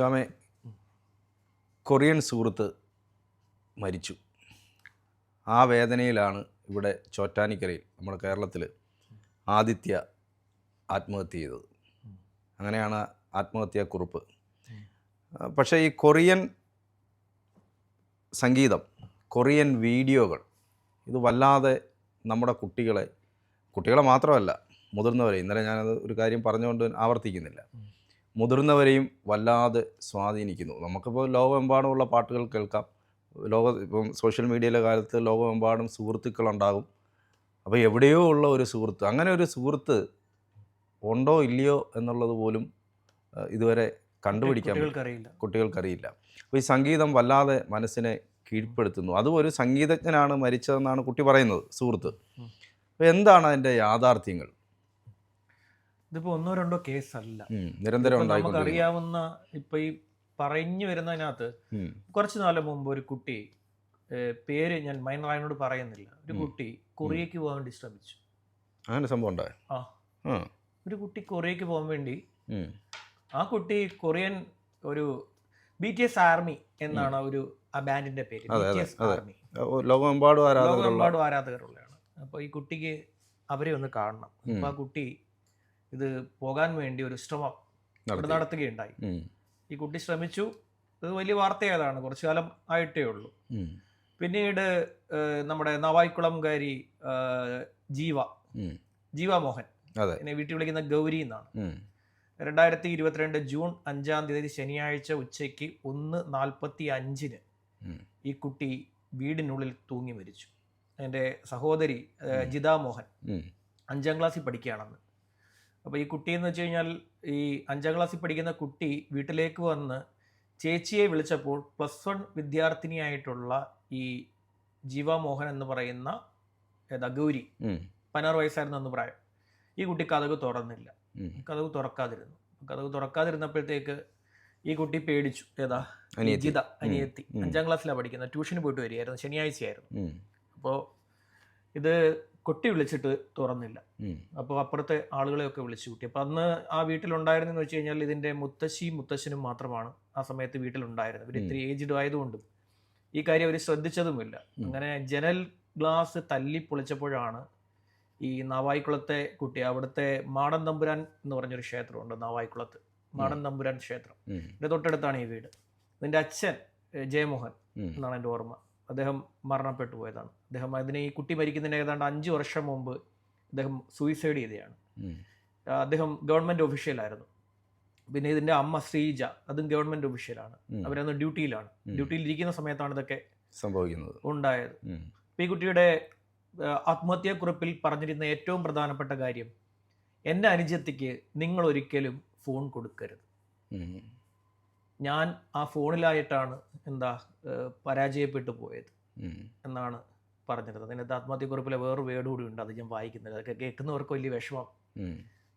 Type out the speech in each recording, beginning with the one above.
സ്വാമി Korean സുഹൃത്ത് മരിച്ചു. ആ വേദനയിലാണ് ഇവിടെ ചോറ്റാനിക്കരയിൽ നമ്മുടെ കേരളത്തിൽ ആദിത്യ ആത്മഹത്യ ചെയ്തത്. അങ്ങനെയാണ് ആത്മഹത്യാക്കുറിപ്പ് പക്ഷേ ഈ കൊറിയൻ സംഗീതം കൊറിയൻ വീഡിയോകൾ ഇത് വല്ലാതെ നമ്മുടെ കുട്ടികളെ കുട്ടികളെ മാത്രമല്ല മുതിർന്നവരെ ഇന്നലെ ഞാനത് ഒരു കാര്യം പറഞ്ഞുകൊണ്ട് ആവർത്തിക്കുന്നില്ല. മുതിർന്നവരെയും വല്ലാതെ സ്വാധീനിക്കുന്നു. നമുക്കിപ്പോൾ ലോകമെമ്പാടുമുള്ള പാട്ടുകൾ കേൾക്കാം. ലോക ഇപ്പം സോഷ്യൽ മീഡിയയിലെ കാലത്ത് ലോകമെമ്പാടും സുഹൃത്തുക്കളുണ്ടാകും. അപ്പോൾ എവിടെയോ ഉള്ള ഒരു സുഹൃത്ത് അങ്ങനെ ഒരു സുഹൃത്ത് ഉണ്ടോ ഇല്ലയോ എന്നുള്ളത് പോലും ഇതുവരെ കണ്ടുപിടിക്കാൻ കുട്ടികൾക്കറിയില്ല. കുട്ടികൾക്കറിയില്ല. അപ്പോൾ ഈ സംഗീതം വല്ലാതെ മനസ്സിനെ കീഴ്പ്പെടുത്തുന്നു. അതും ഒരു സംഗീതജ്ഞനാണ് മരിച്ചതെന്നാണ് കുട്ടി പറയുന്നത് സുഹൃത്ത്. അപ്പോൾ എന്താണ് അതിന്റെ യാഥാർത്ഥ്യങ്ങൾ? ഇതിപ്പോ ഒന്നോ രണ്ടോ കേസ് അല്ല. നിരന്തരം നമുക്കറിയാവുന്ന ഇപ്പൊ ഈ പറഞ്ഞു വരുന്നതിനകത്ത് കുറച്ചു നാല് മുമ്പ് ഒരു കുട്ടി പേര് ഞാൻ മൈനറായനോട് പറയുന്നില്ല. ഒരു കുട്ടി കൊറിയക്ക് പോകാൻ വേണ്ടി ശ്രമിച്ചു. അങ്ങനെ സംഭവം ആ. ഒരു കുട്ടി കൊറിയക്ക് പോകാൻ വേണ്ടി ആ കുട്ടി കൊറിയൻ ഒരു ബി ടി എസ് ആർമി എന്നാണ് ഒരു ആ ബാൻഡിന്റെ പേര് ബി ടി എസ് ആർമി ഓ, ലോകമെമ്പാടും ആരാധകരുള്ള ലോകമെമ്പാടും ആരാധകരുള്ളതാണ് അപ്പോൾ ഈ കുട്ടിക്ക് അവരെ ഒന്ന് കാണണം. അപ്പൊ അപ്പോൾ ആ കുട്ടി ഇത് പോകാൻ വേണ്ടി ഒരു ശ്രമം. നടത്തുകയുണ്ടായി. ഈ കുട്ടി ശ്രമിച്ചു. ഇത് വലിയ വാർത്തയായതാണ്. കുറച്ചു കാലം ആയിട്ടേ ഉള്ളൂ. പിന്നീട് നമ്മുടെ നവായിക്കുളംകാരി ജീവ ജീവ മോഹൻ എന്നെ വീട്ടിൽ വിളിക്കുന്ന ഗൗരി എന്നാണ്. രണ്ടായിരത്തി ഇരുപത്തിരണ്ട് ജൂൺ അഞ്ചാം തീയതി ശനിയാഴ്ച ഉച്ചയ്ക്ക് ഒന്ന് നാൽപ്പത്തി അഞ്ചിന് ഈ കുട്ടി വീടിനുള്ളിൽ തൂങ്ങി മരിച്ചു. എന്റെ സഹോദരി ജിതാ മോഹൻ അഞ്ചാം ക്ലാസ്സിൽ പഠിക്കുകയാണെന്ന്. അപ്പോൾ ഈ കുട്ടി എന്ന് വെച്ച് കഴിഞ്ഞാൽ ഈ അഞ്ചാം ക്ലാസ്സിൽ പഠിക്കുന്ന കുട്ടി വീട്ടിലേക്ക് വന്ന് ചേച്ചിയെ വിളിച്ചപ്പോൾ പ്ലസ് വൺ വിദ്യാർത്ഥിനിയായിട്ടുള്ള ഈ ജീവ മോഹൻ എന്ന് പറയുന്ന ഏതാ ഗൗരി. പതിനാറ് വയസ്സായിരുന്നു എന്ന് പ്രായം. ഈ കുട്ടി കഥക് തുറന്നില്ല. കഥക് തുറക്കാതിരുന്നു. കഥക് തുറക്കാതിരുന്നപ്പോഴത്തേക്ക് ഈ കുട്ടി പേടിച്ചു. ഏതാ? അനിയത്തി. ജിത അനിയത്തി. അഞ്ചാം ക്ലാസ്സിലാണ് പഠിക്കുന്നത്. ട്യൂഷന് പോയിട്ട് വരികയായിരുന്നു ശനിയാഴ്ചയായിരുന്നു. അപ്പോൾ ഇത് കൊട്ടി വിളിച്ചിട്ട് തുറന്നില്ല. അപ്പോൾ അപ്പുറത്തെ ആളുകളെയൊക്കെ വിളിച്ചു കൂട്ടി. അപ്പോൾ അന്ന് ആ വീട്ടിലുണ്ടായിരുന്നെന്ന് വെച്ച് കഴിഞ്ഞാൽ ഇതിന്റെ മുത്തശ്ശിയും മുത്തശ്ശനും മാത്രമാണ് ആ സമയത്ത് വീട്ടിലുണ്ടായിരുന്നത്. ഇവർ ഇത്തിരി ഏജ്ഡ് ആയതുകൊണ്ടും ഈ കാര്യം അവർ ശ്രദ്ധിച്ചതുമില്ല. അങ്ങനെ ജനൽ ഗ്ലാസ് തല്ലി പൊളിച്ചപ്പോഴാണ് ഈ നാവായിക്കുളത്തെ കുട്ടി അവിടുത്തെ മാടൻ തമ്പുരാൻ എന്ന് പറഞ്ഞൊരു ക്ഷേത്രമുണ്ട് നാവായിക്കുളത്ത്. മാടൻ തമ്പുരാൻ ക്ഷേത്രം. ഇതിന്റെ തൊട്ടടുത്താണ് ഈ വീട്. ഇതിന്റെ അച്ഛൻ ജയമോഹൻ എന്നാണ് എന്റെ ഓർമ്മ. അദ്ദേഹം മരണപ്പെട്ടു പോയതാണ്. അദ്ദേഹം അതിന് ഈ കുട്ടി മരിക്കുന്നതിന് ഏതാണ്ട് അഞ്ച് വർഷം മുമ്പ് അദ്ദേഹം സൂയിസൈഡ് ചെയ്തതാണ് അദ്ദേഹം ഗവൺമെന്റ് ഒഫീഷ്യലായിരുന്നു പിന്നെ ഇതിന്റെ അമ്മ ശ്രീജ അതും ഗവൺമെന്റ് ഒഫീഷ്യലാണ്. അവരന്ന് ഡ്യൂട്ടിയിലാണ്. ഡ്യൂട്ടിയിൽ ഇരിക്കുന്ന സമയത്താണ് ഇതൊക്കെ സംഭവിക്കുന്നത്. ഉണ്ടായത്. ഈ കുട്ടിയുടെ ആത്മഹത്യാക്കുറിപ്പിൽ പറഞ്ഞിരുന്ന ഏറ്റവും പ്രധാനപ്പെട്ട കാര്യം എന്റെ അനുജത്തിക്ക് നിങ്ങൾ ഒരിക്കലും ഫോൺ കൊടുക്കരുത് ഞാൻ ആ ഫോണിലായിട്ടാണ് എന്താ പരാജയപ്പെട്ടു പോയത് എന്നാണ് പറഞ്ഞിരുന്നത്. അതിനകത്ത് ആത്മഹത്യക്കുറിപ്പിലെ വേറൊരു വേർഡ് കൂടി ഉണ്ട് അത് ഞാൻ വായിക്കുന്നത്. അതൊക്കെ കേൾക്കുന്നവർക്ക് വലിയ വിഷമം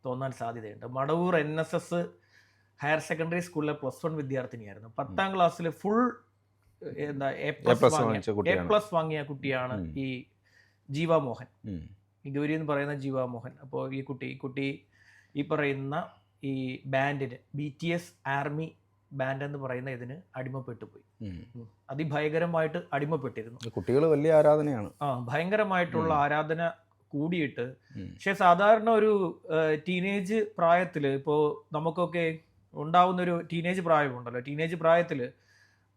തോന്നാൻ സാധ്യതയുണ്ട്. Madavoor N S S higher secondary സ്കൂളിലെ പ്ലസ് വൺ വിദ്യാർത്ഥിനിയായിരുന്നു. പത്താം ക്ലാസ്സിൽ ഫുൾ എന്താ എ പ്ലസ് എ പ്ലസ് വാങ്ങിയ കുട്ടിയാണ്. ഈ ജീവ മോഹൻ ഈ ഗൗരി എന്ന് പറയുന്ന ജീവ മോഹൻ അപ്പോൾ ഈ കുട്ടി ഈ കുട്ടി ഈ പറയുന്ന ഈ ബാൻഡിന് B T S army band എന്ന് പറയുന്ന ഇതിന് അടിമപ്പെട്ടു പോയി. അതിഭയങ്കരമായിട്ട് അടിമപ്പെട്ടിരുന്നു. കുട്ടികൾ വലിയ ആരാധനയാണ്. ആ ഭയങ്കരമായിട്ടുള്ള ആരാധന കൂടിയിട്ട് പക്ഷെ സാധാരണ ഒരു ടീനേജ് പ്രായത്തിൽ ഇപ്പോൾ നമുക്കൊക്കെ ഉണ്ടാവുന്ന ഒരു ടീനേജ് പ്രായമുണ്ടല്ലോ. ടീനേജ് പ്രായത്തിൽ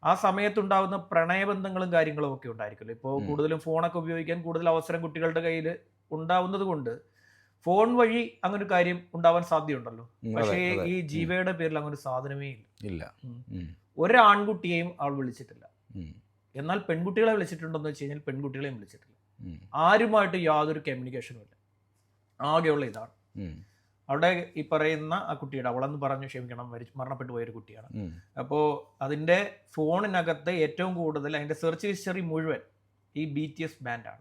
ആ സമയത്തുണ്ടാവുന്ന പ്രണയബന്ധങ്ങളും കാര്യങ്ങളും ഒക്കെ ഉണ്ടായിരിക്കുമല്ലോ. ഇപ്പോൾ കൂടുതലും ഫോണൊക്കെ ഉപയോഗിക്കാൻ കൂടുതൽ അവസരം കുട്ടികളുടെ കയ്യിൽ ഉണ്ടാവുന്നത് കൊണ്ട് ഫോൺ വഴി അങ്ങനെ ഒരു കാര്യം ഉണ്ടാവാൻ സാധ്യതയുണ്ടല്ലോ. പക്ഷേ ഈ ജീവയുടെ പേരിൽ അങ്ങനെ ഒരു സാധനമേ ഇല്ല. ഇല്ല. ഉം. ഉം, ഒരു ആൺകുട്ടിയെയും അവൾ വിളിച്ചിട്ടില്ല. എന്നാൽ പെൺകുട്ടികളെ വിളിച്ചിട്ടുണ്ടെന്ന് വെച്ച് കഴിഞ്ഞാൽ പെൺകുട്ടികളെയും വിളിച്ചിട്ടില്ല. ആരുമായിട്ട് യാതൊരു കമ്മ്യൂണിക്കേഷനും ഇല്ല. ആകെയുള്ള ഇതാണ്. അവിടെ ഈ പറയുന്ന ആ കുട്ടിയുടെ അവളെന്ന് പറഞ്ഞു ക്ഷമിക്കണം മരി മരണപ്പെട്ടു പോയൊരു കുട്ടിയാണ്. അപ്പോൾ അതിന്റെ ഫോണിനകത്ത് ഏറ്റവും കൂടുതൽ അതിന്റെ സെർച്ച് ഹിസ്റ്ററി മുഴുവൻ ഈ ബി ടി എസ് ബാൻഡാണ്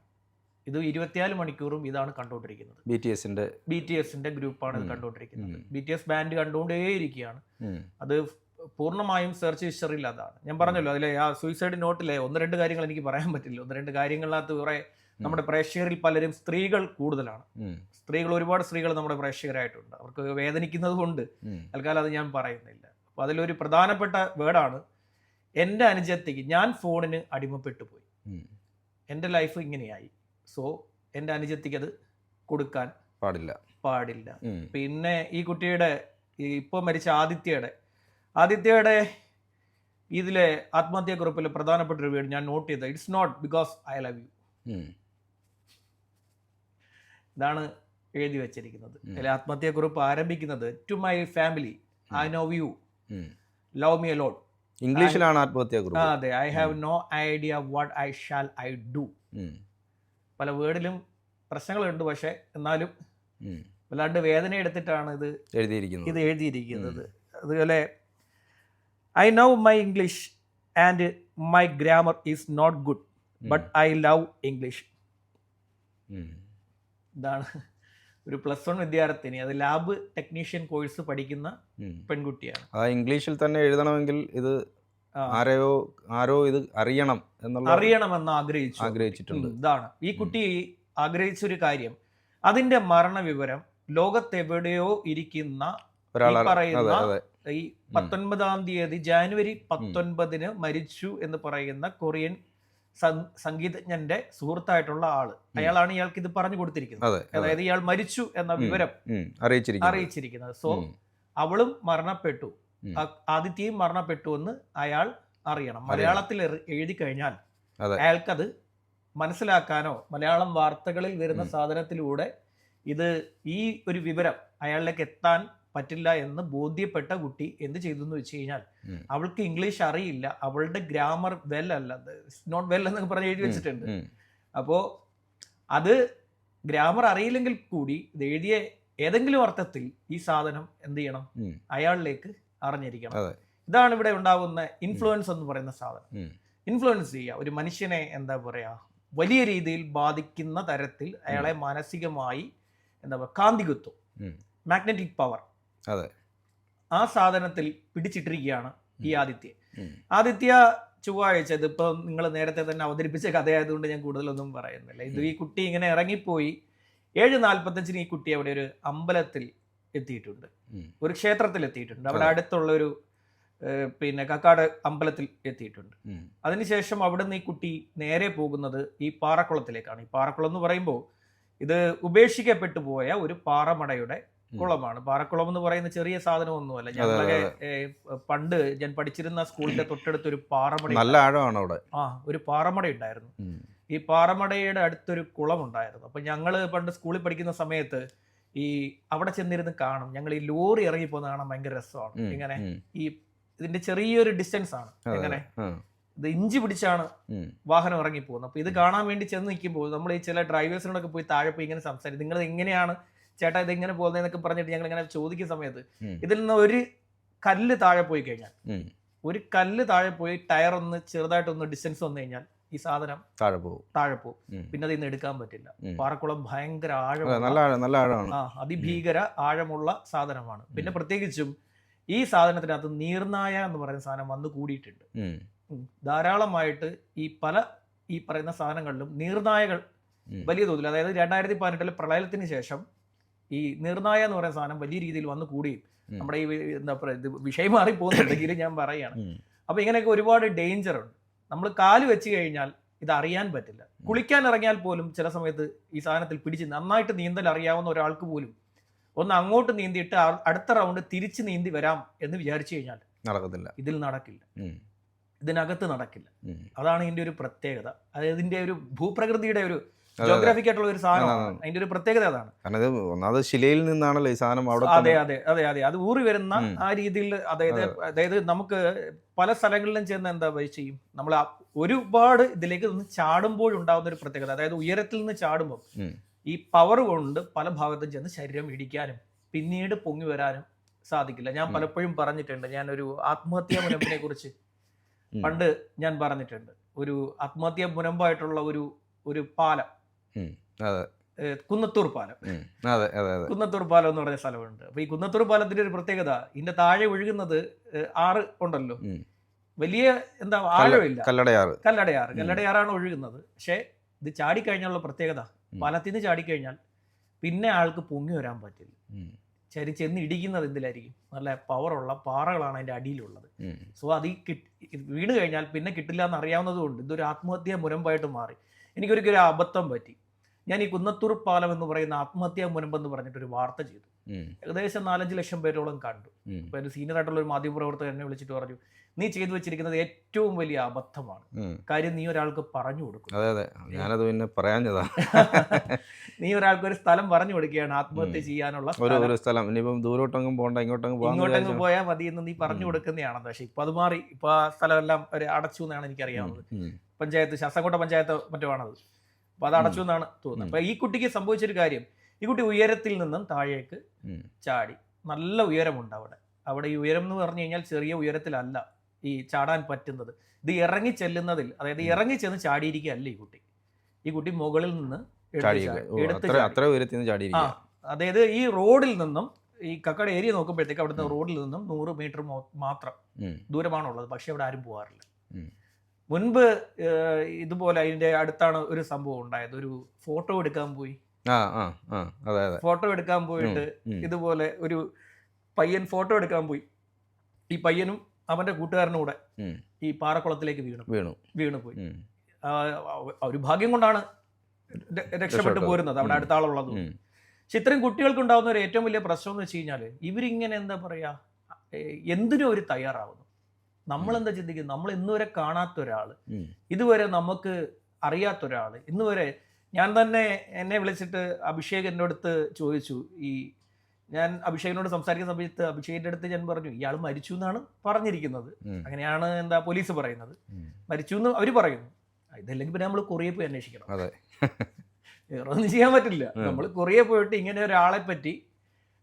ഇത് ഇരുപത്തിനാല് മണിക്കൂറും ഇതാണ് കണ്ടുകൊണ്ടിരിക്കുന്നത്. ബി ടി എസിന്റെ ബി ടി എസിന്റെ ഗ്രൂപ്പാണ് ഇത് കണ്ടുകൊണ്ടിരിക്കുന്നത്. ബി ടി എസ് ബാൻഡ് കണ്ടുകൊണ്ടേയിരിക്കുകയാണ്. അത് പൂർണമായും സെർച്ച് ഹിസ്റ്ററിയിൽ അതാണ് ഞാൻ പറഞ്ഞല്ലോ അതിലെ ആ സൂയിസൈഡ് നോട്ടിലെ ഒന്ന് രണ്ട് കാര്യങ്ങൾ എനിക്ക് പറയാൻ പറ്റില്ല. ഒന്ന് രണ്ട് കാര്യങ്ങളിനകത്ത് കുറെ നമ്മുടെ പ്രേക്ഷകരിൽ പലരും സ്ത്രീകൾ കൂടുതലാണ്. സ്ത്രീകൾ ഒരുപാട് സ്ത്രീകൾ നമ്മുടെ പ്രേക്ഷകരായിട്ടുണ്ട്. അവർക്ക് വേദനിക്കുന്നത് കൊണ്ട് തൽക്കാലം അത് ഞാൻ പറയുന്നില്ല. അപ്പൊ അതിലൊരു പ്രധാനപ്പെട്ട വേർഡാണ് എന്റെ അനുജത്തിക്ക് ഞാൻ ഫോണിന് അടിമപ്പെട്ടു പോയി. എന്റെ ലൈഫ് ഇങ്ങനെയായി. സോ എന്റെ അനുജത്തിക്ക് അത് കൊടുക്കാൻ പാടില്ല. പാടില്ല. പിന്നെ ഈ കുട്ടിയുടെ ഇപ്പോൾ മരിച്ച ആദിത്യയുടെ ആദിത്യയുടെ ഇതിലെ ആത്മഹത്യാക്കുറിപ്പിലെ പ്രധാനപ്പെട്ട ഒരു വീട് ഞാൻ നോട്ട് ചെയ്ത it's not because I love you ഇതാണ് എഴുതി വെച്ചിരിക്കുന്നത്. അല്ലെ ആത്മഹത്യാ കുറിപ്പ് ആരംഭിക്കുന്നത് to my family I know you love me a lot ഇംഗ്ലീഷിലാണ് ആത്മഹത്യാ കുറിപ്പ്. അതെ. I have no idea what I shall I do. പല വേർഡിലും പ്രശ്നങ്ങളുണ്ട് പക്ഷെ എന്നാലും. വല്ലാണ്ട് വേദന എടുത്തിട്ടാണ് ഇത് എഴുതിയിരിക്കുന്നത്. ഇത് എഴുതിയിരിക്കുന്നത്. അതുപോലെ I know my English and my grammar is not good but I love English. ഇതാണ് ഒരു പ്ലസ് വൺ വിദ്യാർത്ഥിനി. അത് ലാബ് ടെക്നീഷ്യൻ കോഴ്സ് പഠിക്കുന്ന പെൺകുട്ടിയാണ്. ആ ഇംഗ്ലീഷിൽ തന്നെ എഴുതണമെങ്കിൽ ഇത് ആരെയോ ആരോ ഇത് അറിയണം എന്നുള്ള അറിയണമെന്ന് ആഗ്രഹിച്ചു. ആഗ്രഹിച്ചിട്ടുണ്ട്. ഇതാണ്. ഈ കുട്ടി ആഗ്രഹിച്ചൊരു കാര്യം. അതിന്റെ മരണവിവരം ലോകത്തെവിടെയോ ഇരിക്കുന്ന ഈ പറയുന്ന പത്തൊൻപതാം തീയതി ജാനുവരി പത്തൊൻപതിന് മരിച്ചു എന്ന് പറയുന്ന കൊറിയൻ സംഗീതജ്ഞന്റെ സുഹൃത്തായിട്ടുള്ള ആൾ. അയാളാണ് ഇയാൾക്ക് ഇത് പറഞ്ഞു കൊടുത്തിരിക്കുന്നത്. അതെ അതെ. അതായത് ഇയാൾ മരിച്ചു എന്ന വിവരം അറിയിച്ചിരിക്കുന്നത്. സോ. അവളും മരണപ്പെട്ടു. ആദിത്യയും മരണപ്പെട്ടു എന്ന് അയാൾ അറിയണം. മലയാളത്തിൽ എഴുതി കഴിഞ്ഞാൽ. അയാൾക്കത് മനസ്സിലാക്കാനോ മലയാളം വാർത്തകളിൽ വരുന്ന. സാധനത്തിലൂടെ ഇത് ഈ ഒരു വിവരം അയാളിലേക്ക് എത്താൻ പറ്റില്ല എന്ന് ബോധ്യപ്പെട്ട കുട്ടി എന്ത് ചെയ്തു എന്ന് വെച്ച് കഴിഞ്ഞാൽ അവൾക്ക് ഇംഗ്ലീഷ് അറിയില്ല. അവളുടെ ഗ്രാമർ വെൽ അല്ല നോട്ട് വെൽ എന്നൊക്കെ പറഞ്ഞ് എഴുതി വെച്ചിട്ടുണ്ട്. അപ്പോ അപ്പോൾ അത് ഗ്രാമർ അറിയില്ലെങ്കിൽ കൂടി ഇത് എഴുതിയ ഏതെങ്കിലും അർത്ഥത്തിൽ ഈ സാധനം എന്ത് ചെയ്യണം? അയാളിലേക്ക് അറിഞ്ഞിരിക്കണം. ഇതാണ് ഇവിടെ ഉണ്ടാകുന്ന ഇൻഫ്ലുവൻസ് എന്ന് പറയുന്ന സാധനം. ഇൻഫ്ലുവൻസ് ചെയ്യുക. ഒരു മനുഷ്യനെ എന്താ പറയുക വലിയ രീതിയിൽ ബാധിക്കുന്ന തരത്തിൽ അയാളെ മാനസികമായി എന്താ പറയുക കാന്തികത്വം. മാഗ്നറ്റിക് പവർ അതെ. ആ സാധനത്തിൽ പിടിച്ചിട്ടിരിക്കുകയാണ് ഈ ആദിത്യ. ആദിത്യ ചൊവ്വാഴ്ച ഇതിപ്പോൾ നിങ്ങൾ നേരത്തെ തന്നെ അവതരിപ്പിച്ച കഥയായതുകൊണ്ട് ഞാൻ കൂടുതലൊന്നും പറയുന്നില്ല. ഇത് ഈ കുട്ടി ഇങ്ങനെ ഇറങ്ങിപ്പോയി. ഏഴ് നാൽപ്പത്തഞ്ചിന് ഈ കുട്ടി അവിടെ ഒരു അമ്പലത്തിൽ എത്തിയിട്ടുണ്ട്. ഒരു ക്ഷേത്രത്തിൽ എത്തിയിട്ടുണ്ട് അവിടെ അടുത്തുള്ള ഒരു പിന്നെ കക്കാട് അമ്പലത്തിൽ എത്തിയിട്ടുണ്ട്. അതിനുശേഷം അവിടുന്ന് നിന്ന് ഈ കുട്ടി നേരെ പോകുന്നത് ഈ പാറക്കുളത്തിലേക്കാണ്. ഈ പാറക്കുളം എന്ന് പറയുമ്പോൾ ഇത് ഉപേക്ഷിക്കപ്പെട്ടു പോയ ഒരു പാറമടയുടെ കുളമാണ്. പാറക്കുളം എന്ന് പറയുന്ന ചെറിയ സാധനമൊന്നുമല്ല. ഞങ്ങളെ ഞങ്ങളൊക്കെ പണ്ട് ഞാൻ പഠിച്ചിരുന്ന സ്കൂളിന്റെ തൊട്ടടുത്ത് ഒരു പാറമട നല്ല ആഴമാണ് അവിടെ. ആ ഒരു പാറമട ഉണ്ടായിരുന്നു. ഈ പാറമടയുടെ അടുത്തൊരു കുളം ഉണ്ടായിരുന്നു. അപ്പൊ ഞങ്ങൾ പണ്ട് സ്കൂളിൽ പഠിക്കുന്ന സമയത്ത് ഈ അവിടെ ചെന്നിരുന്ന് കാണും. ഞങ്ങൾ ഈ ലോറി ഇറങ്ങി പോകുന്ന കാണാൻ ഭയങ്കര രസമാണ്. ഇങ്ങനെ ഈ ഇതിന്റെ ചെറിയൊരു ഡിസ്റ്റൻസ് ആണ്. ഇങ്ങനെ. ഇത് ഇഞ്ചി പിടിച്ചാണ് വാഹനം ഇറങ്ങി പോകുന്നത്. അപ്പൊ ഇത് കാണാൻ വേണ്ടി ചെന്ന് നിൽക്കുമ്പോൾ നമ്മൾ ഈ ചില ഡ്രൈവേഴ്സിനോടൊക്കെ പോയി താഴെ പോയി ഇങ്ങനെ സംസാരിക്കും. നിങ്ങൾ എങ്ങനെയാണ് ചേട്ടാ ഇത് എങ്ങനെ പോകുന്നതെന്നൊക്കെ പറഞ്ഞിട്ട് ഞങ്ങൾ ഇങ്ങനെ ചോദിക്കുന്ന സമയത്ത്. ഇതിൽ നിന്ന് ഒരു കല്ല് താഴെ പോയി കഴിഞ്ഞാൽ ഒരു കല്ല് താഴെ പോയി ടയർ ഒന്ന് ചെറുതായിട്ടൊന്ന് ഡിസ്റ്റൻസ് വന്നു കഴിഞ്ഞാൽ ഈ സാധനം താഴെ പോകും. താഴെ പോകും. പിന്നെ അതിന്ന് എടുക്കാൻ പറ്റില്ല. പാറക്കുളം ഭയങ്കര നല്ല ആഴം നല്ല ആഴമാണ്. ആ അതിഭീകര ആഴമുള്ള സാധനമാണ്. പിന്നെ പ്രത്യേകിച്ചും ഈ സാധനത്തിനകത്ത് നീർനായ എന്ന് പറയുന്ന സാധനം വന്ന് കൂടിയിട്ടുണ്ട്. ധാരാളമായിട്ട് ഈ പല ഈ പറയുന്ന സാധനങ്ങളിലും നീർനായകൾ വലിയ തോതിൽ അതായത് രണ്ടായിരത്തി പതിനെട്ടിലെ പ്രളയത്തിന് ശേഷം ഈ നീർനായ എന്ന് പറയുന്ന സാധനം വലിയ രീതിയിൽ വന്ന് കൂടിയും നമ്മുടെ ഈ എന്താ പറയുക വിഷയം മാറി പോകുന്നുണ്ടെങ്കിൽ ഞാൻ പറയുകയാണ്. അപ്പൊ ഇങ്ങനെയൊക്കെ ഒരുപാട് ഡേഞ്ചർ ഉണ്ട്. നമ്മൾ കാൽ വെച്ച് കഴിഞ്ഞാൽ ഇത് അറിയാൻ പറ്റില്ല. കുളിക്കാൻ ഇറങ്ങിയാൽ പോലും ചില സമയത്ത് ഈ സാധനത്തിൽ പിടിച്ച് നന്നായിട്ട് നീന്തൽ അറിയാവുന്ന ഒരാൾക്ക് പോലും ഒന്ന് അങ്ങോട്ട് നീന്തിയിട്ട് അടുത്ത റൗണ്ട് തിരിച്ച് നീന്തി വരാം എന്ന് വിചാരിച്ചു കഴിഞ്ഞാൽ നടക്കത്തില്ല. ഇതിൽ നടക്കില്ല. ഇതിനകത്ത് നടക്കില്ല. അതാണ് ഇതിന്റെ ഒരു പ്രത്യേകത. അതായത് ഇതിന്റെ ഒരു ഭൂപ്രകൃതിയുടെ ഒരു. ജോഗ്രാഫിക് ആയിട്ടുള്ള ഒരു സാധനമാണ് അതിന്റെ ഒരു പ്രത്യേകത അതാണ്. കാരണം ഇത് ഒന്നാമത് ശിലയിൽ നിന്നാണല്ലോ ഈ സാധനം അവിടെ അതെ അതെ അതെ അതെ. അത് ഊറി വരുന്ന ആ രീതിയിൽ അതായത് അതായത് നമുക്ക് പല സ്ഥലങ്ങളിലും ചെന്ന് എന്താ ചെയ്യും? നമ്മൾ ഒരുപാട് ഇതിലേക്ക് നിന്ന് ചാടുമ്പോഴുണ്ടാകുന്ന ഒരു പ്രത്യേകത. അതായത് ഉയരത്തിൽ നിന്ന് ചാടുമ്പോൾ ഈ പവർ കൊണ്ട് പല ഭാഗത്തും ചെന്ന് ശരീരം ഇടിക്കാനും പിന്നീട് പൊങ്ങി വരാനും സാധിക്കില്ല. ഞാൻ പലപ്പോഴും പറഞ്ഞിട്ടുണ്ട്. ഞാൻ ഒരു ആത്മഹത്യാ മുനമ്പിനെ കുറിച്ച് പണ്ട് ഞാൻ പറഞ്ഞിട്ടുണ്ട്. ഒരു ആത്മഹത്യാ മുനമ്പായിട്ടുള്ള ഒരു ഒരു പാലം. കുന്നത്തൂർ പാലം. അതെ അതെ അതെ. കുന്നത്തൂർ പാലം എന്ന് പറഞ്ഞ സ്ഥലമുണ്ട്. അപ്പൊ ഈ കുന്നത്തൂർ പാലത്തിന്റെ ഒരു പ്രത്യേകത ഇതിന്റെ താഴെ ഒഴുകുന്നത് ആറ് ഉണ്ടല്ലോ. വലിയ എന്താ ആഴമില്ല. കല്ലടയാറ്. കല്ലടയാറ്. കല്ലടയാറാണ് ഒഴുകുന്നത്. പക്ഷേ ഇത് ചാടിക്കഴിഞ്ഞുള്ള പ്രത്യേകത. പാലത്തിൽ നിന്ന് ചാടിക്കഴിഞ്ഞാൽ പിന്നെ ആൾക്ക് പൊങ്ങി വരാൻ പറ്റില്ല. ശരി ചരി ചെന്ന് ഇടിക്കുന്നത് എന്തിലായിരിക്കും? നല്ല പവറുള്ള പാറകളാണ് അതിന്റെ അടിയിലുള്ളത്. സോ അത് ഈ കിട്ട് വീണ് കഴിഞ്ഞാൽ പിന്നെ കിട്ടില്ല എന്ന് അറിയാവുന്നതുകൊണ്ട് ഇതൊരു ആത്മഹത്യ മുരമ്പായിട്ട് മാറി. എനിക്കൊരിക്കലും ഒരു അബദ്ധം പറ്റി. ഞാൻ ഈ കുന്നത്തൂർ പാലം എന്ന് പറയുന്ന ആത്മഹത്യാ മുനമ്പ് എന്ന് പറഞ്ഞിട്ടൊരു വാർത്ത ചെയ്തു. ഏകദേശം നാലഞ്ച് ലക്ഷം പേരോളം കണ്ടു. അപ്പൊ എന്റെ സീനിയർ ആയിട്ടുള്ള ഒരു മാധ്യമപ്രവർത്തകൻ എന്നെ വിളിച്ചിട്ട് പറഞ്ഞു നീ ചെയ്തു വെച്ചിരിക്കുന്നത് ഏറ്റവും വലിയ അബദ്ധമാണ്. കാര്യം നീ ഒരാൾക്ക് പറഞ്ഞു കൊടുക്കും. അതെ അതെ. ഞാനത് പിന്നെ പറയാഞ്ഞതാ. നീ ഒരാൾക്ക് ഒരു സ്ഥലം പറഞ്ഞു കൊടുക്കുകയാണ് ആത്മഹത്യ. ചെയ്യാനുള്ള ഒരു സ്ഥലം. ഇനിയിപ്പം ദൂരോട്ടെങ്കിലും പോകണ്ട ഇങ്ങോട്ടെങ്കിലും ഇങ്ങോട്ടെങ്കിലും ഇങ്ങോട്ടങ്ങ് പോയാൽ മതി എന്ന് നീ പറഞ്ഞു കൊടുക്കുന്നതാണെന്ന്. കൊടുക്കുന്നതാണ് പക്ഷെ ഇപ്പൊ അത് മാറി. ഇപ്പൊ ആ സ്ഥലമെല്ലാം ഒരു അടച്ചു എന്നാണ് എനിക്കറിയാവുന്നത്. പഞ്ചായത്ത് ശാസ്താംകോട്ട പഞ്ചായത്ത് മറ്റോ ആണത്. അപ്പൊ അത് അടച്ചു എന്നാണ് തോന്നുന്നത്. അപ്പൊ ഈ കുട്ടിക്ക് സംഭവിച്ചൊരു കാര്യം ഈ കുട്ടി ഉയരത്തിൽ നിന്നും താഴേക്ക് ചാടി. നല്ല ഉയരമുണ്ട് അവിടെ. അവിടെ ഈ ഉയരം എന്ന് പറഞ്ഞു കഴിഞ്ഞാൽ ചെറിയ ഉയരത്തിലല്ല ഈ ചാടാൻ പറ്റുന്നത്. ഇത് ഇറങ്ങി ചെല്ലുന്നതിൽ അതായത് ഇറങ്ങി ചെന്ന് ചാടിയിരിക്കുകയല്ല ഈ കുട്ടി. ഈ കുട്ടി മുകളിൽ നിന്ന് എടുത്ത് അതായത് ഈ റോഡിൽ നിന്നും ഈ കക്കട ഏരിയ നോക്കുമ്പോഴത്തേക്ക് അവിടുത്തെ റോഡിൽ നിന്നും നൂറ് മീറ്റർ മാത്രം. ദൂരമാണുള്ളത്. പക്ഷെ അവിടെ ആരും പോകാറില്ല. മുൻപ് ഇതുപോലെ അതിന്റെ അടുത്താണ് ഒരു സംഭവം ഉണ്ടായത്. ഒരു ഫോട്ടോ എടുക്കാൻ പോയി. ഫോട്ടോ എടുക്കാൻ പോയിട്ട് ഇതുപോലെ ഒരു പയ്യൻ ഫോട്ടോ എടുക്കാൻ പോയി. ഈ പയ്യനും അവന്റെ കൂട്ടുകാരനും കൂടെ ഈ പാറക്കുളത്തിലേക്ക് വീണു. വീണു. വീണു പോയി. ഒരു ഭാഗ്യം കൊണ്ടാണ് രക്ഷപ്പെട്ടു പോരുന്നത് അവിടെ അടുത്താളുള്ളത് അടുത്ത ആളുള്ളത്. പക്ഷെ ഇത്രയും കുട്ടികൾക്ക് ഉണ്ടാകുന്ന ഒരു ഏറ്റവും വലിയ പ്രശ്നം എന്ന് വെച്ച് കഴിഞ്ഞാൽ ഇവരിങ്ങനെ എന്താ പറയാ എന്തിനും ഒരു തയ്യാറാവുന്നു. നമ്മൾ എന്താ ചിന്തിക്കുന്നത്? നമ്മൾ ഇന്നുവരെ കാണാത്ത ഒരാൾ ഇതുവരെ നമുക്ക് അറിയാത്ത ഒരാൾ ഇന്ന് വരെ ഞാൻ തന്നെ എന്നെ വിളിച്ചിട്ട് അഭിഷേക് എന്റെ അടുത്ത് ചോദിച്ചു. ഈ ഞാൻ അഭിഷേകിനോട് സംസാരിക്കുന്ന സമയത്ത് അഭിഷേകിന്റെ അടുത്ത് ഞാൻ പറഞ്ഞു ഇയാൾ മരിച്ചു എന്നാണ് പറഞ്ഞിരിക്കുന്നത്. അങ്ങനെയാണ് എന്താ പോലീസ് പറയുന്നത്. മരിച്ചു എന്ന് അവർ പറയുന്നു. ഇതല്ലെങ്കിൽ പിന്നെ നമ്മൾ കൊറിയ പോയി അന്വേഷിക്കണം. വേറെ ഒന്നും ചെയ്യാൻ പറ്റില്ല. നമ്മൾ കൊറിയ പോയിട്ട് ഇങ്ങനെ ഒരാളെ പറ്റി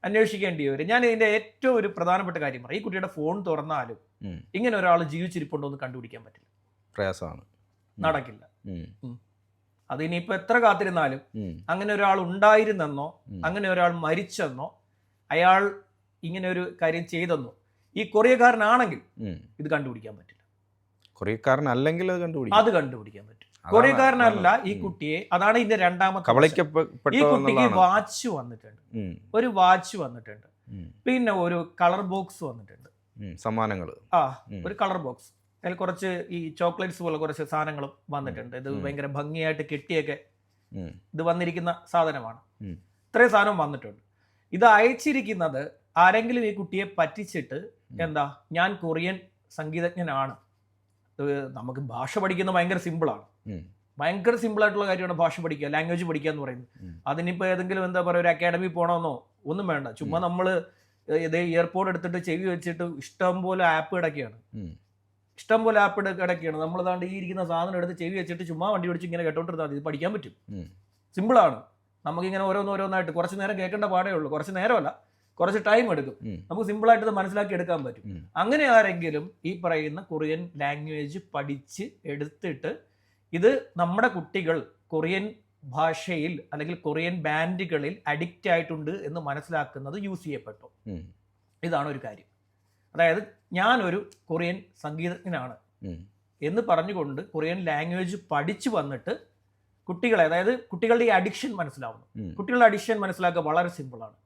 അന്വേഷിക്കേണ്ടി വരും. ഞാൻ ഇതിന്റെ ഏറ്റവും ഒരു പ്രധാനപ്പെട്ട കാര്യം പറയാം. ഈ കുട്ടിയുടെ ഫോൺ തുറന്നാലും. ഇങ്ങനെ ഒരാൾ ജീവിച്ചിരിപ്പുണ്ടോ എന്ന് കണ്ടുപിടിക്കാൻ പറ്റില്ല. പ്രയാസമാണ്. നടക്കില്ല. ഉം. അത് ഇനിയിപ്പോ എത്ര കാത്തിരുന്നാലും അങ്ങനെ ഒരാൾ ഉണ്ടായിരുന്നെന്നോ അങ്ങനെ ഒരാൾ മരിച്ചെന്നോ അയാൾ ഇങ്ങനെ ഒരു കാര്യം ചെയ്തെന്നോ ഈ കൊറിയക്കാരനാണെങ്കിൽ. ഇത് കണ്ടുപിടിക്കാൻ പറ്റില്ല. കൊറിയക്കാരനല്ലെങ്കിൽ അത് കണ്ടുപിടിക്കും. അത് കണ്ടുപിടിക്കാൻ പറ്റും. കൊറിയക്കാരനല്ല ഈ കുട്ടിയെ അതാണ് ഇതിന്റെ രണ്ടാമത്തെ. ഈ കുട്ടിക്ക് വാച്ച് വന്നിട്ടുണ്ട്. ഒരു വാച്ച് വന്നിട്ടുണ്ട്. പിന്നെ ഒരു കളർ ബോക്സ് വന്നിട്ടുണ്ട്. സമ്മാനങ്ങൾ. ആ ഒരു കളർ ബോക്സ്. അതിൽ കുറച്ച് ഈ ചോക്ലേറ്റ്സ് പോലെ കുറച്ച് സാധനങ്ങളും വന്നിട്ടുണ്ട്. ഇത്. ഭയങ്കര ഭംഗിയായിട്ട് കെട്ടിയൊക്കെ ഇത് വന്നിരിക്കുന്ന സാധനമാണ്. ഇത്രയും സാധനം വന്നിട്ടുണ്ട്. ഇത് അയച്ചിരിക്കുന്നത് ആരെങ്കിലും ഈ കുട്ടിയെ പറ്റിച്ചിട്ട് എന്താ ഞാൻ കൊറിയൻ സംഗീതജ്ഞനാണ്. നമുക്ക് ഭാഷ പഠിക്കുന്നത് ഭയങ്കര സിമ്പിളാണ്. ഭയങ്കര സിമ്പിൾ ആയിട്ടുള്ള കാര്യമാണ് ഭാഷ പഠിക്കുക ലാംഗ്വേജ് പഠിക്കുക എന്ന് പറയുന്നത്. അതിനിപ്പോ അതിനിപ്പോൾ ഏതെങ്കിലും എന്താ പറയുക ഒരു അക്കാഡമി പോകണമെന്നോ ഒന്നും വേണ്ട. ചുമ്മാ നമ്മൾ നമ്മൾ ഇതേ ഇയർപോഡ് എടുത്തിട്ട് ചെവി വെച്ചിട്ട് ഇഷ്ടം പോലെ ആപ്പ് കിടക്കുകയാണ് ഇഷ്ടം പോലെ ആപ്പ് കിടക്കുകയാണ് നമ്മൾ ദാണ്ട് ഈ ഇരിക്കുന്ന സാധനം എടുത്ത് ചെവി വെച്ചിട്ട് ചുമ്മാ വണ്ടി പിടിച്ച് ഇങ്ങനെ കേട്ടോണ്ടിരുന്നാൽ മതി. ഇത് പഠിക്കാൻ പറ്റും. സിമ്പിളാണ് നമുക്കിങ്ങനെ ഓരോന്ന് ഓരോന്നായിട്ട് കുറച്ച് നേരം കേൾക്കേണ്ട പാടേ ഉള്ളൂ. കുറച്ച് നേരമല്ല. കുറച്ച് ടൈം എടുക്കും. നമുക്ക് സിമ്പിളായിട്ട് ഇത് മനസ്സിലാക്കി എടുക്കാൻ പറ്റും. അങ്ങനെ ആരെങ്കിലും ഈ പറയുന്ന കൊറിയൻ ലാംഗ്വേജ് പഠിച്ച് എടുത്തിട്ട് ഇത് നമ്മുടെ കുട്ടികൾ കൊറിയൻ ഭാഷയിൽ അല്ലെങ്കിൽ കൊറിയൻ ബാൻഡുകളിൽ അഡിക്റ്റ് ആയിട്ടുണ്ട് എന്ന് മനസ്സിലാക്കുന്നത് യൂസ് ചെയ്യപ്പെട്ടു ഇതാണ് ഒരു കാര്യം. അതായത് ഞാനൊരു കൊറിയൻ സംഗീതജ്ഞനാണ്. എന്ന് പറഞ്ഞുകൊണ്ട് കൊറിയൻ ലാംഗ്വേജ് പഠിച്ചു വന്നിട്ട് കുട്ടികളെ അതായത് കുട്ടികളുടെ ഈ അഡിക്ഷൻ മനസ്സിലാവുന്നു. കുട്ടികളുടെ അഡിക്ഷൻ മനസ്സിലാക്കുക വളരെ സിമ്പിളാണ്.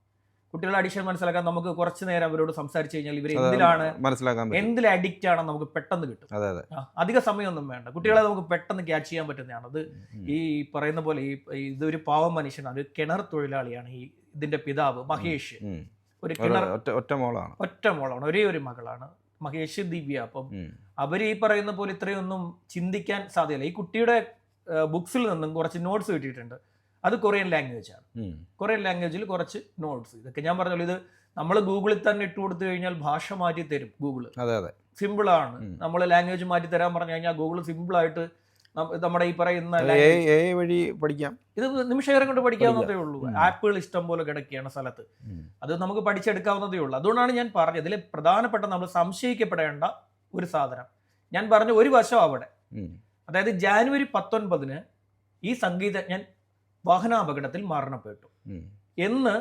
കുട്ടികളുടെ അഡിക്ഷൻ മനസ്സിലാക്കാൻ നമുക്ക് കുറച്ച് നേരം അവരോട് സംസാരിച്ചു കഴിഞ്ഞാൽ ഇവർ എന്തിലാണ് മനസ്സിലാക്കാൻ എന്തിൽ അഡിക്റ്റ് ആണെന്ന് നമുക്ക് പെട്ടെന്ന് കിട്ടും. അധിക സമയമൊന്നും വേണ്ട. കുട്ടികളെ നമുക്ക് പെട്ടെന്ന് ക്യാച്ച് ചെയ്യാൻ പറ്റുന്നതാണ്. അത് ഈ പറയുന്ന പോലെ ഈ ഇതൊരു പാവം മനുഷ്യനാണ്. ഒരു കിണർ തൊഴിലാളിയാണ് ഈ ഇതിന്റെ പിതാവ് മഹേഷ്. ഒരു കിണർ ഒറ്റ മോളാണ്. ഒറ്റ മോളാണ്. ഒരേ ഒരു മകളാണ്. മഹേഷ് ദിവ്യ. അപ്പം അവർ അവർ ഈ പറയുന്ന പോലെ ഇത്രയൊന്നും ചിന്തിക്കാൻ സാധ്യല്ല ഈ കുട്ടിയുടെ ബുക്സിൽ നിന്നും കുറച്ച് നോട്ട്സ് കിട്ടിയിട്ടുണ്ട്. അത് കൊറിയൻ ലാംഗ്വേജ് ആണ്. കൊറിയൻ ലാംഗ്വേജിൽ കുറച്ച് നോട്ട്സ് ഇതൊക്കെ ഞാൻ പറഞ്ഞല്ലോ ഇത് നമ്മൾ ഗൂഗിളിൽ തന്നെ ഇട്ട് കൊടുത്തു കഴിഞ്ഞാൽ ഭാഷ മാറ്റി തരും ഗൂഗിൾ അതെ അതെ. സിമ്പിൾ ആണ്. നമ്മൾ ലാംഗ്വേജ് മാറ്റി തരാൻ പറഞ്ഞു കഴിഞ്ഞാൽ ഗൂഗിൾ സിമ്പിൾ ആയിട്ട് നമ്മുടെ ഈ പറയുന്ന വഴി പഠിക്കാം. ഇത് നിമിഷകരം കൊണ്ട് പഠിക്കാവുന്നതേ ഉള്ളൂ. ആപ്പുകൾ ഇഷ്ടം പോലെ കിടക്കുകയാണ് സ്ഥലത്ത്. അത് നമുക്ക് പഠിച്ചെടുക്കാവുന്നതേ ഉള്ളൂ. അതുകൊണ്ടാണ് ഞാൻ പറഞ്ഞത്. ഇതിൽ പ്രധാനപ്പെട്ട നമ്മൾ സംശയിക്കപ്പെടേണ്ട ഒരു സാധനം. ഞാൻ പറഞ്ഞ ഒരു വശം അവിടെ. അതായത് ജാനുവരി പത്തൊൻപതിന് ഈ സംഗീതജ്ഞൻ വാഹനാപകടത്തിൽ മരണപ്പെട്ടു എന്ന്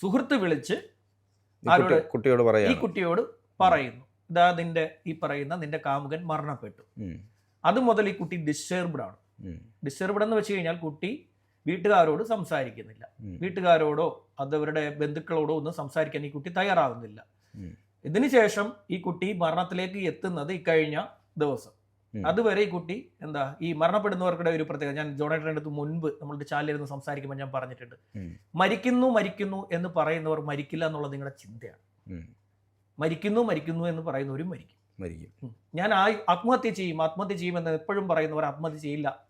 സുഹൃത്ത് വിളിച്ച് കുട്ടിയോട് ഈ കുട്ടിയോട് പറയുന്നു ഇതാ നിന്റെ ഈ പറയുന്ന നിന്റെ കാമുകൻ മരണപ്പെട്ടു. അത് മുതൽ ഈ കുട്ടി ഡിസ്റ്റർബ്ഡ് ആണ്. ഡിസ്റ്റർബ്ഡ് എന്ന് വെച്ച് കഴിഞ്ഞാൽ കുട്ടി വീട്ടുകാരോട് സംസാരിക്കുന്നില്ല. വീട്ടുകാരോടോ അതവരുടെ ബന്ധുക്കളോടോ ഒന്നും സംസാരിക്കാൻ ഈ കുട്ടി തയ്യാറാവുന്നില്ല. ഇതിനുശേഷം ഈ കുട്ടി മരണത്തിലേക്ക് എത്തുന്നത് ഇക്കഴിഞ്ഞ ദിവസം. അതുവരെ ഈ കുട്ടി എന്താ ഈ മരണപ്പെടുന്നവർക്കുടെ ഒരു പ്രത്യേകത ഞാൻ ജോണേട്ടന്റെ അടുത്ത് മുൻപ് നമ്മളുടെ ചാനലിരുന്ന് സംസാരിക്കുമ്പോൾ ഞാൻ പറഞ്ഞിട്ടുണ്ട്. മരിക്കുന്നു മരിക്കുന്നു എന്ന് പറയുന്നവർ മരിക്കില്ല എന്നുള്ളത് നിങ്ങളുടെ ചിന്തയാണ്. മരിക്കുന്നു മരിക്കുന്നു എന്ന് പറയുന്നവരും മരിക്കും. മരിക്കും. ഞാൻ ആ ആത്മഹത്യ ചെയ്യും ആത്മഹത്യ ചെയ്യുമെന്ന് എപ്പോഴും പറയുന്നവർ ആത്മഹത്യ ചെയ്യില്ല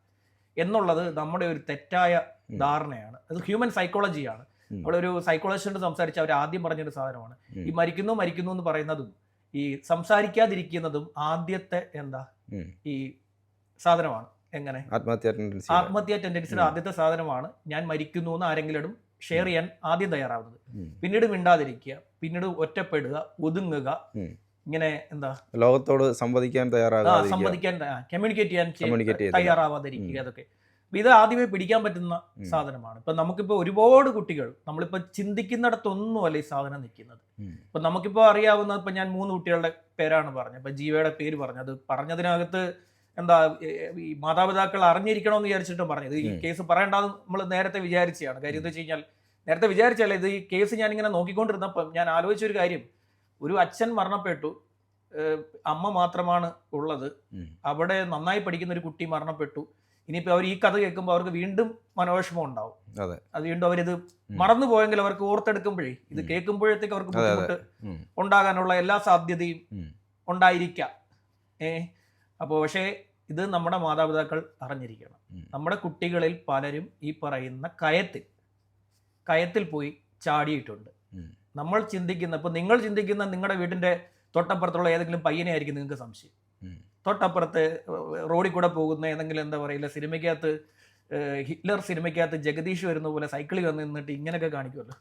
എന്നുള്ളത് നമ്മുടെ ഒരു തെറ്റായ ധാരണയാണ്. അത് ഹ്യൂമൻ സൈക്കോളജിയാണ്. നമ്മളൊരു സൈക്കോളജിസ്റ്റ് സംസാരിച്ച് അവർ ആദ്യം പറഞ്ഞൊരു സാധനമാണ്. ഈ മരിക്കുന്നു മരിക്കുന്നു എന്ന് പറയുന്നതും ഈ സംസാരിക്കാതിരിക്കുന്നതും ആദ്യത്തെ എന്താ. ഈ സാധനമാണ്. എങ്ങനെ? ആത്മഹത്യാ ടെൻഡൻസി ആത്മഹത്യ ടെൻഡൻസിയുടെ ആദ്യത്തെ സാധനമാണ് ഞാൻ മരിക്കുന്നു എന്ന് ആരെങ്കിലും ഷെയർ ചെയ്യാൻ ആദ്യം തയ്യാറാവുന്നത്. പിന്നീട് മിണ്ടാതിരിക്കുക പിന്നീട് ഒറ്റപ്പെടുക ഒതുങ്ങുക ഇങ്ങനെ എന്താ? ലോകത്തോട് സംവദിക്കാൻ തയ്യാറാകാതെ സംവദിക്കാൻ കമ്മ്യൂണിക്കേറ്റ് ചെയ്യാൻ ചെയ്യ- തയ്യാറാവാതിരിക്കുക അതൊക്കെ. ഇത് ആദ്യമേ പിടിക്കാൻ പറ്റുന്ന. സാധനമാണ്. ഇപ്പൊ നമുക്കിപ്പോ ഒരുപാട് കുട്ടികൾ നമ്മളിപ്പോ ചിന്തിക്കുന്നിടത്തൊന്നുമല്ല ഈ സാധനം നിൽക്കുന്നത്. ഇപ്പൊ നമുക്കിപ്പോ അറിയാവുന്ന ഇപ്പൊ ഞാൻ മൂന്ന് കുട്ടികളുടെ പേരാണ് പറഞ്ഞത്. ഇപ്പൊ ജീവയുടെ പേര് പറഞ്ഞത്. പറഞ്ഞതിനകത്ത് എന്താ ഈ മാതാപിതാക്കൾ അറിഞ്ഞിരിക്കണമെന്ന് വിചാരിച്ചിട്ടും പറഞ്ഞത്. ഈ കേസ് പറയേണ്ടത് നമ്മൾ നേരത്തെ വിചാരിച്ചതാണ്. കാര്യം എന്താ വെച്ച് കഴിഞ്ഞാൽ നേരത്തെ വിചാരിച്ചല്ല ഇത് ഈ കേസ് ഞാൻ ഇങ്ങനെ നോക്കിക്കൊണ്ടിരുന്നപ്പം ഞാൻ ആലോചിച്ച ഒരു കാര്യം. ഒരു അച്ഛൻ മരണപ്പെട്ടു. അമ്മ മാത്രമാണ് ഉള്ളത്. അവിടെ നന്നായി പഠിക്കുന്ന ഒരു കുട്ടി മരണപ്പെട്ടു. ഇനിയിപ്പോൾ അവർ ഈ കഥ കേൾക്കുമ്പോൾ അവർക്ക് വീണ്ടും മനോവിഷമം ഉണ്ടാവും അതെ. അത് വീണ്ടും അവരിത് മറന്നു പോയെങ്കിൽ അവർക്ക് ഓർത്തെടുക്കുമ്പോഴേ ഇത്. കേൾക്കുമ്പോഴത്തേക്ക് അവർക്ക്. ബുദ്ധിമുട്ട് ഉണ്ടാകാനുള്ള എല്ലാ സാധ്യതയും. ഉണ്ടായിരിക്കാം ഏ അപ്പോൾ പക്ഷേ ഇത് നമ്മുടെ മാതാപിതാക്കൾ അറിഞ്ഞിരിക്കണം നമ്മുടെ കുട്ടികളിൽ പലരും ഈ പറയുന്ന കയത്തിൽ കയത്തിൽ പോയി ചാടിയിട്ടുണ്ട് നമ്മൾ ചിന്തിക്കുന്ന ഇപ്പം നിങ്ങൾ ചിന്തിക്കുന്ന നിങ്ങളുടെ വീടിന്റെ തൊട്ടപ്പുറത്തുള്ള ഏതെങ്കിലും പയ്യനെ ആയിരിക്കും നിങ്ങൾക്ക് സംശയം. തൊട്ടപ്പുറത്ത് റോഡിൽ കൂടെ പോകുന്ന ഏതെങ്കിലും എന്താ പറയില്ല സിനിമയ്ക്കകത്ത് ഹിറ്റ്ലർ സിനിമയ്ക്കകത്ത് ജഗദീഷ് വരുന്ന പോലെ സൈക്കിളിൽ വന്ന് നിന്നിട്ട് ഇങ്ങനെയൊക്കെ കാണിക്കുമല്ലോ.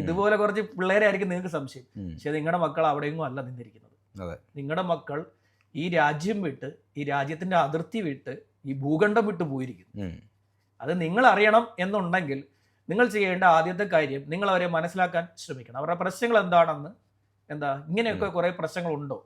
ഇതുപോലെ കുറച്ച് പിള്ളേരെ ആയിരിക്കും നിങ്ങൾക്ക് സംശയം. പക്ഷെ നിങ്ങളുടെ മക്കൾ അവിടെയെങ്ങും അല്ല നിന്നിരിക്കുന്നത്. നിങ്ങളുടെ മക്കൾ ഈ രാജ്യം വിട്ട് ഈ രാജ്യത്തിന്റെ അതിർത്തി വിട്ട് ഈ ഭൂഖണ്ഡം വിട്ട് പോയിരിക്കുന്നു. അത് നിങ്ങൾ അറിയണം എന്നുണ്ടെങ്കിൽ നിങ്ങൾ ചെയ്യേണ്ട ആദ്യത്തെ കാര്യം നിങ്ങൾ അവരെ മനസ്സിലാക്കാൻ ശ്രമിക്കണം. അവരുടെ പ്രശ്നങ്ങൾ എന്താണെന്ന് എന്താ ഇങ്ങനെയൊക്കെ കുറെ പ്രശ്നങ്ങളുണ്ടോ.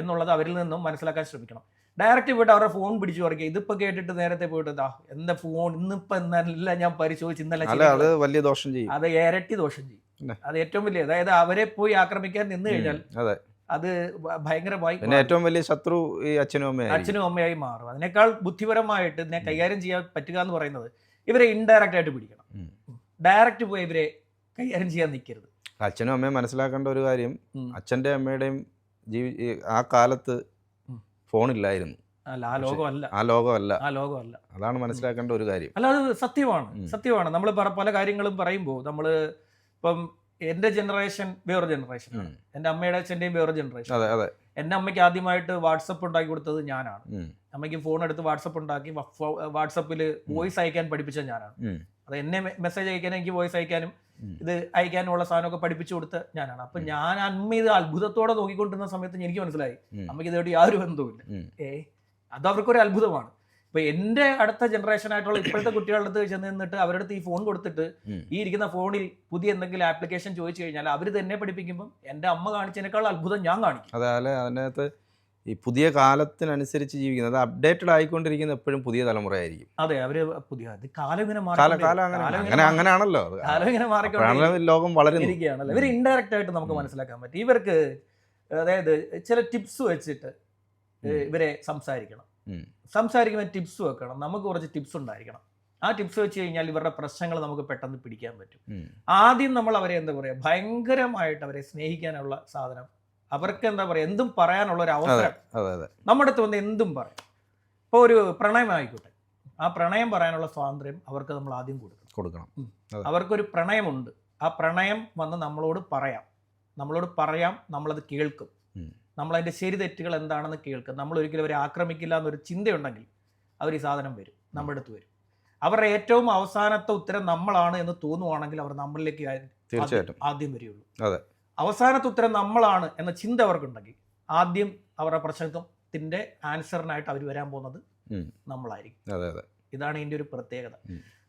എന്നുള്ളത് അവരിൽ നിന്നും മനസ്സിലാക്കാൻ ശ്രമിക്കണം. ഡയറക്റ്റ് പോയിട്ട് അവരുടെ ഫോൺ പിടിച്ചു പറിക്കുക. ഇതിപ്പോ കേട്ടിട്ട് നേരത്തെ പോയിട്ട് ഇതാ എന്താ ഫോൺ ഇന്നിപ്പോ എന്നല്ല ഞാൻ പരിശോധിച്ച് ഇന്നലെ അത് വലിയ ദോഷം ചെയ്യും. അത് ഇരട്ടി ദോഷം ചെയ്യും? അത് ഏറ്റവും വലിയ അതായത് അവരെ പോയി ആക്രമിക്കാൻ നിന്ന് കഴിഞ്ഞാൽ അതെ. ഭയങ്കരമായി പിന്നെ ഏറ്റവും വലിയ ശത്രു ഈ അച്ഛനും അമ്മയായിരിക്കും അച്ഛനും അമ്മയായി മാറും. അതിനേക്കാൾ ബുദ്ധിപരമായിട്ട് ഇതിനെ കൈകാര്യം ചെയ്യാൻ പറ്റുക എന്ന് പറയുന്നത് ഇവരെ ഇൻഡയറക്റ്റ് ആയിട്ട് പിടിക്കണം. ഡയറക്റ്റ് പോയി ഇവരെ കൈകാര്യം ചെയ്യാൻ നിൽക്കരുത് അച്ഛനും അമ്മയും മനസ്സിലാക്കേണ്ട ഒരു കാര്യം അച്ഛന്റെ അമ്മയുടെയും ജീവി ആ കാലത്ത്. ഫോണില്ലായിരുന്നു. അല്ല ആ ലോകമല്ല. ആ ലോകമല്ല. അതാണ് മനസ്സിലാക്കേണ്ട ഒരു കാര്യം. അല്ല അത് സത്യമാണ് സത്യമാണ്. നമ്മൾ പല കാര്യങ്ങളും പറയുമ്പോൾ നമ്മൾ ഇപ്പം എന്റെ ജനറേഷൻ വേറൊരു ജനറേഷൻ എന്റെ എന്റെ അമ്മയുടെ അച്ഛന്റെയും വേറെ ജനറേഷൻ അതെ അതെ. എന്റെ അമ്മയ്ക്ക് ആദ്യമായിട്ട് വാട്സപ്പ് ഉണ്ടാക്കി കൊടുത്തത് ഞാനാണ്. അമ്മയ്ക്ക് ഫോൺ എടുത്ത് വാട്സപ്പ് ഉണ്ടാക്കി വാട്സപ്പിൽ വോയിസ് അയക്കാൻ പഠിപ്പിച്ചത് ഞാനാണ്. അത് എന്നെ മെസ്സേജ് അയക്കാനും എനിക്ക് വോയിസ് അയക്കാനും. ഇത് അയക്കാനുള്ള സാധനമൊക്കെ പഠിപ്പിച്ചു കൊടുത്ത ഞാനാണ്. അപ്പൊ ഞാൻ അമ്മ ഇത് അത്ഭുതത്തോടെ നോക്കിക്കൊണ്ടിരുന്ന സമയത്ത് എനിക്ക് മനസ്സിലായി. അമ്മയ്ക്ക് ഇതോട് യാതൊരു ബന്ധവുമില്ല. ഏ അത് അവർക്കൊരു അത്ഭുതമാണ്. ഇപ്പൊ എന്റെ അടുത്ത ജനറേഷൻ ആയിട്ടുള്ള ഇപ്പോഴത്തെ കുട്ടികളുടെ അടുത്ത് ചെന്ന് നിന്നിട്ട് അവരുടെ അടുത്ത് ഈ ഫോൺ കൊടുത്തിട്ട് ഈ ഇരിക്കുന്ന ഫോണിൽ പുതിയ എന്തെങ്കിലും ആപ്ലിക്കേഷൻ ചോദിച്ചു കഴിഞ്ഞാൽ അവർ തന്നെ പഠിപ്പിക്കുമ്പോൾ എന്റെ അമ്മ കാണിച്ചതിനേക്കാൾ അത്ഭുതം ഞാൻ കാണിക്കും. അതെ അതിനകത്ത് ഈ പുതിയ കാലത്തിനനുസരിച്ച് ജീവിക്കുന്നത്. അത് അപ്ഡേറ്റഡ് ആയിക്കൊണ്ടിരിക്കുന്ന എപ്പോഴും പുതിയ തലമുറയായിരിക്കും. അതെ അവർ പുതിയ കാലം ഇങ്ങനെ അങ്ങനെ അങ്ങനെയാണല്ലോ. കാലം ഇങ്ങനെ ലോകം വളരുന്നു ഇവർ ഇൻഡയറക്റ്റ് ആയിട്ട് നമുക്ക് മനസ്സിലാക്കാൻ പറ്റും. ഇവർക്ക് അതായത് ചില ടിപ്സ് വെച്ചിട്ട് ഇവരെ സംസാരിക്കണം. സംസാരിക്കുമ്പോൾ ടിപ്സ് വെക്കണം. നമുക്ക് കുറച്ച് ടിപ്സ് ഉണ്ടായിരിക്കണം. ആ ടിപ്സ് വെച്ച് കഴിഞ്ഞാൽ ഇവരുടെ പ്രശ്നങ്ങൾ നമുക്ക് പെട്ടെന്ന് പിടിക്കാൻ പറ്റും. ആദ്യം നമ്മൾ അവരെ എന്താ പറയുക ഭയങ്കരമായിട്ട് അവരെ സ്നേഹിക്കാനുള്ള സാധനം അവർക്ക് എന്താ പറയുക എന്തും പറയാനുള്ള ഒരു അവസരം. നമ്മുടെ അടുത്ത് വന്ന് എന്തും പറയാം. ഇപ്പോൾ ഒരു പ്രണയം ആയിക്കോട്ടെ. ആ പ്രണയം പറയാനുള്ള സ്വാതന്ത്ര്യം അവർക്ക് നമ്മൾ ആദ്യം കൊടുക്കണം. കൊടുക്കണം. അവർക്കൊരു പ്രണയമുണ്ട്. ആ പ്രണയം വന്ന് നമ്മളോട് പറയാം. നമ്മളോട് പറയാം നമ്മളത് കേൾക്കും. നമ്മളതിന്റെ നമ്മൾ അതിന്റെ ശരി തെറ്റുകൾ എന്താണെന്ന് കേൾക്കും. നമ്മൾ ഒരിക്കലും അവരെ ആക്രമിക്കില്ല എന്നൊരു ചിന്തയുണ്ടെങ്കിൽ അവർ ഈ സാധനം വരും. നമ്മുടെ അടുത്ത് വരും. അവരുടെ ഏറ്റവും അവസാനത്തെ ഉത്തരം നമ്മളാണ് എന്ന് തോന്നുവാണെങ്കിൽ അവർ നമ്മളിലേക്ക് തീർച്ചയായിട്ടും. ആദ്യം വരികയുള്ളൂ. അതെ. അവസാനത്തെ ഉത്തരം നമ്മളാണ് എന്ന ചിന്ത അവർക്കുണ്ടെങ്കിൽ ആദ്യം അവരുടെ പ്രശ്നത്തിന്റെ ആൻസറിനായിട്ട് അവർ വരാൻ പോകുന്നത് നമ്മളായിരിക്കും. അതെ അതെ. ഇതാണ് ഇതിന്റെ ഒരു പ്രത്യേകത.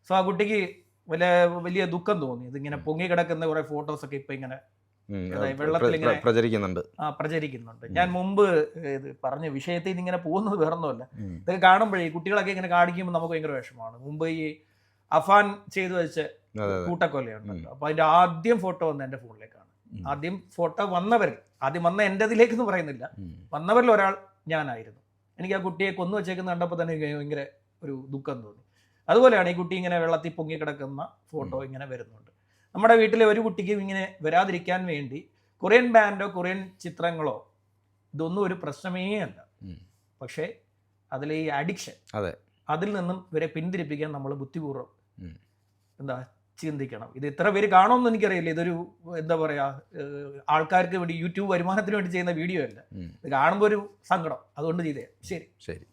സോ ആ കുട്ടിക്ക് വലിയ വലിയ ദുഃഖം തോന്നി. ഇതിങ്ങനെ പൊങ്ങി കിടക്കുന്ന കുറെ ഫോട്ടോസ് ഒക്കെ ഇപ്പൊ ഇങ്ങനെ. വെള്ളത്തിൽ ഇങ്ങനെ- പ്രചരിക്കുന്നുണ്ട്. ആ, പ്രചരിക്കുന്നുണ്ട്. ഞാൻ മുമ്പ് ഇത് പറഞ്ഞ വിഷയത്തിൽ ഇങ്ങനെ പോകുന്നത് വേറൊന്നുമല്ല. ഇതൊക്കെ കാണുമ്പോഴേ കുട്ടികളൊക്കെ ഇങ്ങനെ കാണിക്കുമ്പോൾ നമുക്ക് ഭയങ്കര വിഷമമാണ്. മുമ്പ് ഈ അഫാൻ ചെയ്തു വെച്ച കൂട്ടക്കൊലയുണ്ടല്ലോ. അപ്പൊ അതിന്റെ ആദ്യം ഫോട്ടോ വന്ന് എന്റെ ഫോണിലേക്കാണ് ഉം. ആദ്യം ഫോട്ടോ വന്നവർ ആദ്യം വന്ന എന്റെ എന്റേതിലേക്ക് എന്ന് പറയുന്നില്ല. വന്നവരിൽ ഒരാൾ ഞാനായിരുന്നു. എനിക്ക് ആ കുട്ടിയെ കൊന്നു വെച്ചേക്കുന്ന കണ്ടപ്പോൾ തന്നെ ഭയങ്കര ഒരു ദുഃഖം തോന്നി. അതുപോലെയാണ് ഈ കുട്ടി ഇങ്ങനെ വെള്ളത്തിൽ പൊങ്ങി കിടക്കുന്ന ഫോട്ടോ ഇങ്ങനെ വരുന്നുണ്ട്. നമ്മുടെ വീട്ടിലെ ഒരു കുട്ടിക്കും ഇങ്ങനെ വരാതിരിക്കാൻ വേണ്ടി കൊറിയൻ ബാൻഡോ കൊറിയൻ ചിത്രങ്ങളോ ഇതൊന്നും ഒരു പ്രശ്നമേ അല്ല. പക്ഷേ അതിലെ ഈ അഡിക്ഷൻ അതെ. അതിൽ നിന്നും ഇവരെ പിന്തിരിപ്പിക്കാൻ നമ്മൾ ബുദ്ധിപൂർവം എന്താ ചിന്തിക്കണം. ഇത് ഇത്ര പേര് കാണുമെന്ന് എനിക്കറിയില്ല. ഇതൊരു എന്താ പറയാ ആൾക്കാർക്ക് വേണ്ടി യൂട്യൂബ് വരുമാനത്തിന് വേണ്ടി ചെയ്യുന്ന വീഡിയോ അല്ല. ഇത് കാണുമ്പോൾ ഒരു സങ്കടം. അതുകൊണ്ട് ചെയ്തേ. ശരി. ശരി.